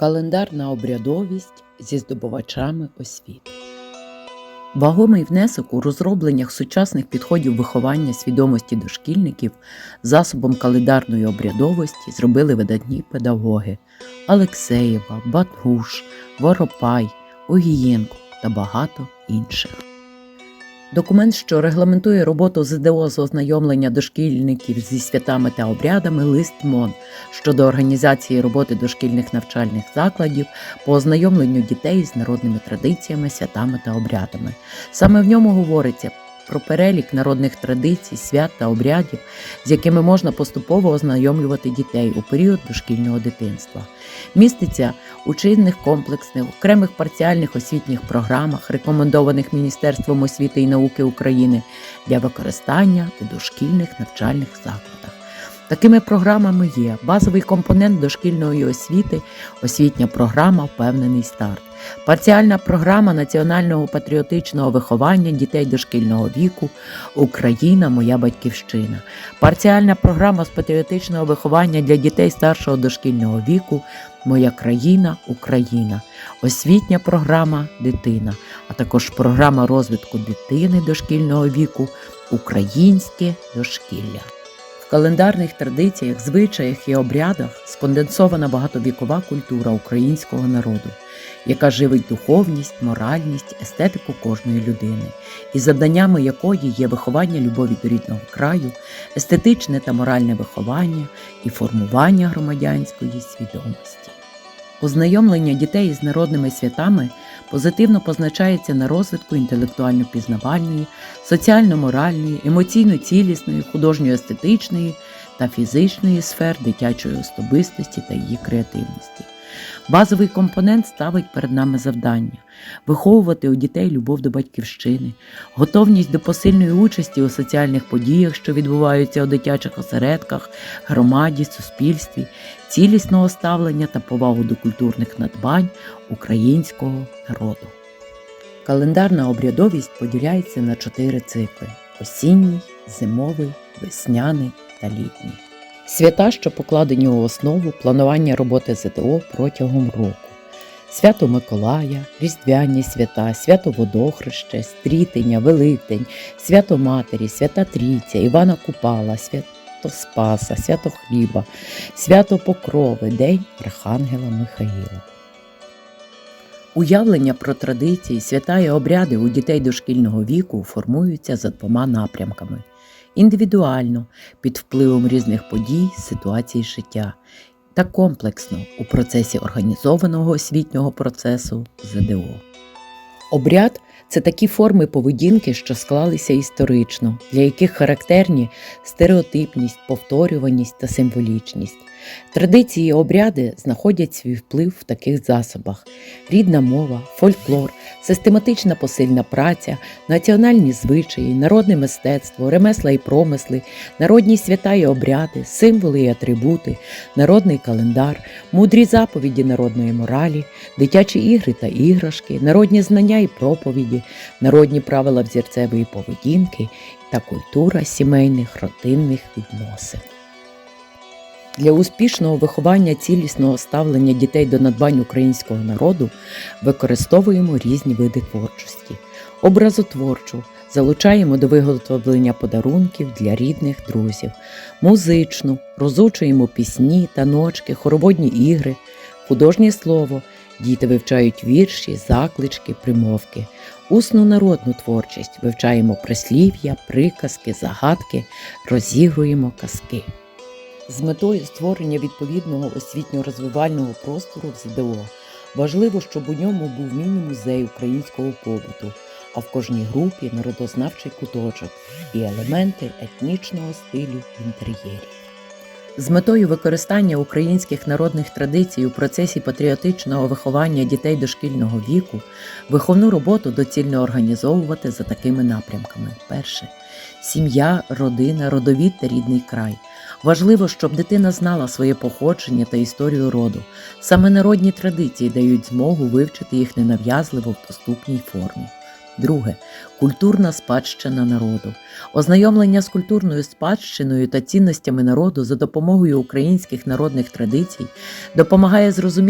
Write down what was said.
Календарна обрядовість зі здобувачами освіти. Вагомий внесок у розробленнях сучасних підходів виховання свідомості дошкільників засобом календарної обрядовості зробили видатні педагоги Алексеєва, Батгуш, Воропай, Огієнко та багато інших. Документ, що регламентує роботу ЗДО з ознайомлення дошкільників зі святами та обрядами, лист МОН щодо організації роботи дошкільних навчальних закладів по ознайомленню дітей з народними традиціями, святами та обрядами. Саме в ньому говориться про перелік народних традицій, свят та обрядів, з якими можна поступово ознайомлювати дітей у період дошкільного дитинства. Міститься у чинних комплексних, окремих парціальних освітніх програмах, рекомендованих Міністерством освіти і науки України для використання у дошкільних навчальних закладах. Такими програмами є базовий компонент дошкільної освіти, освітня програма Впевнений старт, парціальна програма національного патріотичного виховання дітей дошкільного віку Україна, моя батьківщина, парціальна програма з патріотичного виховання для дітей старшого дошкільного віку Моя країна Україна, освітня програма Дитина, а також програма розвитку дитини дошкільного віку Українське дошкілля. В календарних традиціях, звичаях і обрядах сконденсована багатовікова культура українського народу, яка живить духовність, моральність, естетику кожної людини, і завданнями якої є виховання любові до рідного краю, естетичне та моральне виховання і формування громадянської свідомості. Ознайомлення дітей з народними святами позитивно позначається на розвитку інтелектуально-пізнавальної, соціально-моральної, емоційно-цілісної, художньо-естетичної та фізичної сфер дитячої особистості та її креативності. Базовий компонент ставить перед нами завдання виховувати у дітей любов до батьківщини, готовність до посильної участі у соціальних подіях, що відбуваються у дитячих осередках, громаді, суспільстві, цілісного ставлення та повагу до культурних надбань українського народу. Календарна обрядовість поділяється на чотири цикли: осінній, зимовий, весняний та літній. Свята, що покладені у основу планування роботи ЗДО протягом року. Свято Миколая, Різдвяні свята, свято Водохреще, Стрітення, Великдень, свято Матері, Свята Трійця, Івана Купала, свято Спаса, свято Хліба, свято Покрови, День Архангела Михаїла. Уявлення про традиції, свята і обряди у дітей дошкільного віку формуються за двома напрямками: індивідуально під впливом різних подій, ситуацій життя, та комплексно у процесі організованого освітнього процесу ЗДО. Обряд це такі форми поведінки, що склалися історично, для яких характерні стереотипність, повторюваність та символічність. Традиції і обряди знаходять свій вплив в таких засобах: рідна мова, фольклор, систематична посильна праця, національні звичаї, народне мистецтво, ремесла і промисли, народні свята і обряди, символи і атрибути, народний календар, мудрі заповіді народної моралі, дитячі ігри та іграшки, народні знання і проповіді, народні правила взірцевої поведінки та культура сімейних родинних відносин. Для успішного виховання цілісного ставлення дітей до надбань українського народу використовуємо різні види творчості. Образотворчу. Залучаємо до виготовлення подарунків для рідних друзів, музичну. Розучуємо пісні, таночки, хороводні ігри, художнє слово. Діти вивчають вірші, заклички, примовки, усну народну творчість, вивчаємо прислів'я, приказки, загадки, розігруємо казки. З метою створення відповідного освітньо-розвивального простору в ЗДО важливо, щоб у ньому був міні-музей українського побуту, а в кожній групі народознавчий куточок і елементи етнічного стилю в інтер'єрі. З метою використання українських народних традицій у процесі патріотичного виховання дітей дошкільного віку виховну роботу доцільно організовувати за такими напрямками: перше сім'я, родина, родовід та рідний край. Важливо, щоб дитина знала своє походження та історію роду. Саме народні традиції дають змогу вивчити їх ненав'язливо в доступній формі. Друге культурна спадщина народу. Ознайомлення з культурною спадщиною та цінностями народу за допомогою українських народних традицій допомагає зрозуміти